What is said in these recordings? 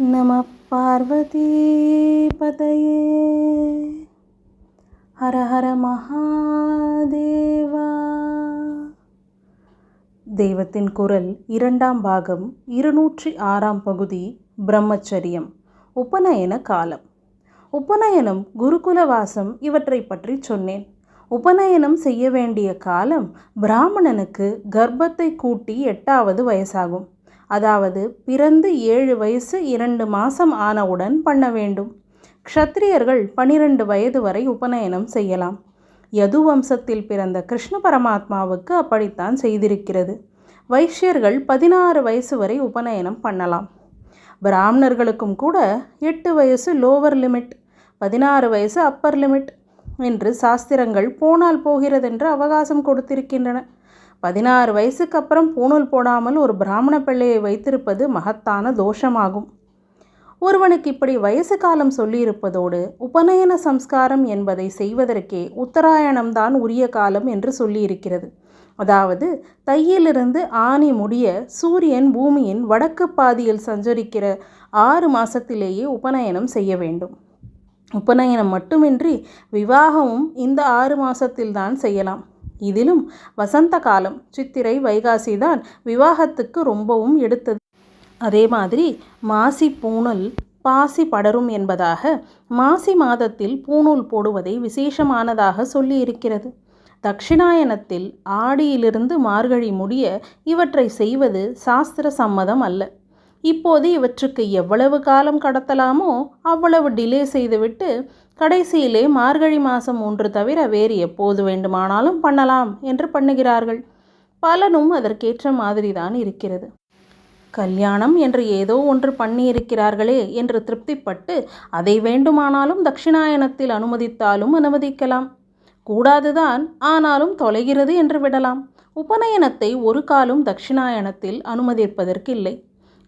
நம பார்வதி பதையே ஹர ஹர மகாதேவா தெய்வத்தின் குரல் இரண்டாம் பாகம் இருநூற்றி ஆறாம் பகுதி பிரம்மச்சரியம் உபநயன காலம். உபநயனம் குருகுலவாசம் இவற்றை பற்றி சொன்னேன். உபநயனம் செய்ய வேண்டிய காலம் பிராமணனுக்கு கர்ப்பத்தை கூட்டி எட்டாவது வயசாகும். அதாவது பிறந்து ஏழு வயசு இரண்டு மாதம் ஆனவுடன் பண்ண வேண்டும். க்ஷத்திரியர்கள் பனிரெண்டு வயது வரை உபநயனம் செய்யலாம். யது வம்சத்தில் பிறந்த கிருஷ்ண பரமாத்மாவுக்கு அப்படித்தான் செய்திருக்கிறது. வைஷ்யர்கள் பதினாறு வயசு வரை உபநயனம் பண்ணலாம். பிராமணர்களுக்கும் கூட எட்டு வயசு லோவர் லிமிட் பதினாறு வயசு அப்பர் லிமிட் என்று சாஸ்திரங்கள் போனால் போகிறதென்று அவகாசம் கொடுத்திருக்கின்றன. பதினாறு வயசுக்கு அப்புறம் பூணூல் போடாமல் ஒரு பிராமண பிள்ளையை வைத்திருப்பது மகத்தான தோஷமாகும். ஒருவனுக்கு இப்படி வயசு காலம் சொல்லியிருப்பதோடு உபநயன சம்ஸ்காரம் என்பதை செய்வதற்கே உத்தராயணம்தான் உரிய காலம் என்று சொல்லியிருக்கிறது. அதாவது தையிலிருந்து ஆணி முடிய சூரியன் பூமியின் வடக்கு பாதியில் சஞ்சரிக்கிற ஆறு மாசத்திலேயே உபநயனம் செய்ய வேண்டும். உபநயனம் மட்டுமின்றி விவாகமும் இந்த ஆறு மாசத்தில்தான் செய்யலாம். இதிலும் வசந்த காலம் சித்திரை வைகாசி தான் விவாகத்துக்கு ரொம்பவும் எடுத்தது. அதே மாதிரி மாசி பூணல் பாசி படரும் என்பதாக மாசி மாதத்தில் பூணூல் போடுவதை விசேஷமானதாக சொல்லியிருக்கிறது. தட்சிணாயனத்தில் ஆடியிலிருந்து மார்கழி முடிய இவற்றை செய்வது சாஸ்திர சம்மதம் அல்ல. இப்போது இவற்றுக்கு எவ்வளவு காலம் கடத்தலாமோ அவ்வளவு டிலே செய்துவிட்டு கடைசியிலே மார்கழி மாதம் ஒன்று தவிர வேறு எப்போது வேண்டுமானாலும் பண்ணலாம் என்று பண்ணுகிறார்கள். பலனும் அதற்கேற்ற மாதிரி தான் இருக்கிறது. கல்யாணம் என்று ஏதோ ஒன்று பண்ணியிருக்கிறார்களே என்று திருப்திப்பட்டு அதை வேண்டுமானாலும் தட்சிணாயனத்தில் அனுமதித்தாலும் அனுமதிக்கலாம். கூடாதுதான் ஆனாலும் தொலைகிறது என்று விடலாம். உபநயனத்தை ஒரு காலும் தட்சிணாயனத்தில் அனுமதிப்பதற்கில்லை.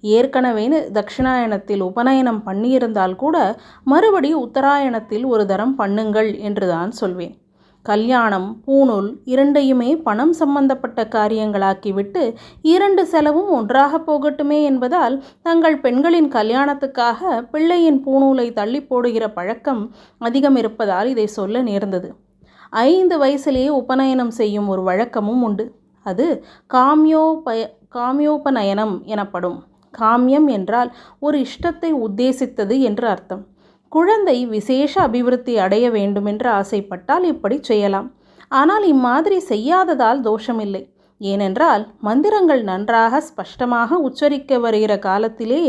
ஏற்கனவே தட்சிணாயனத்தில் உபநயனம் பண்ணியிருந்தால் கூட மறுபடி உத்தராயணத்தில் ஒரு தரம் பண்ணுங்கள் என்று தான் சொல்வேன். கல்யாணம் பூணூல் இரண்டையுமே பணம் சம்பந்தப்பட்ட காரியங்களாக்கிவிட்டு இரண்டு செலவும் ஒன்றாக போகட்டுமே என்பதால் தங்கள் பெண்களின் கல்யாணத்துக்காக பிள்ளையின் பூணூலை தள்ளி போடுகிற பழக்கம் அதிகம் இருப்பதால் இதை சொல்ல நேர்ந்தது. ஐந்து வயசிலேயே உபநயனம் செய்யும் ஒரு வழக்கமும் உண்டு. அது காமியோபய காமியோபநயனம் எனப்படும். காமியம் என்றால் ஒரு இஷ்டத்தை உத்தேசித்தது என்று அர்த்தம். குழந்தை விசேஷ அபிவிருத்தி அடைய வேண்டுமென்று ஆசைப்பட்டால் இப்படி செய்யலாம். ஆனால் இம்மாதிரி செய்யாததால் தோஷமில்லை. ஏனென்றால் மந்திரங்கள் நன்றாக ஸ்பஷ்டமாக உச்சரிக்க வருகிற காலத்திலே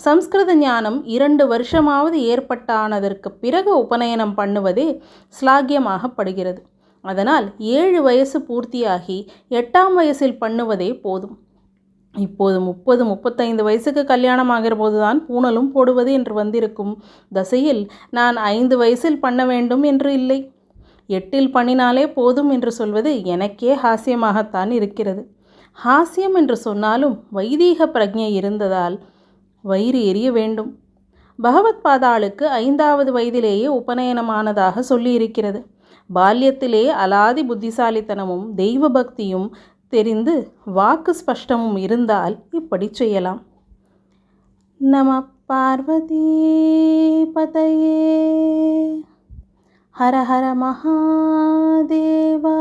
சம்ஸ்கிருத ஞானம் இரண்டு வருஷமாவது ஏற்பட்டானதற்கு பிறகு உபநயனம் பண்ணுவதே ஸ்லாகியமாகப்படுகிறது அதனால் ஏழு வயசு பூர்த்தியாகி எட்டாம் வயசில் பண்ணுவதே போதும். இப்போது முப்பது முப்பத்தைந்து வயசுக்கு கல்யாணம் ஆகிற போதுதான் பூணலும் போடுவது என்று வந்திருக்கும் தசையில் நான் ஐந்து வயசில் பண்ண வேண்டும் என்று இல்லை. எட்டில் பண்ணினாலே போதும் என்று சொல்வது எனக்கே ஹாஸ்யமாகத்தான் இருக்கிறது. ஹாஸ்யம் என்று சொன்னாலும் வைதீக பிரஜை இருந்ததால் வயிறு எரிய வேண்டும். பகவத் பாதாளுக்கு ஐந்தாவது வயதிலேயே உபநயனமானதாக சொல்லியிருக்கிறது. பால்யத்திலே அலாதி புத்திசாலித்தனமும் தெய்வ பக்தியும் தெரிந்து வாக்கு ஸ்பஷ்டமும் இருந்தால் இப்படி செய்யலாம். நம பார்வதி பதையே. ஹர ஹர மகாதேவா.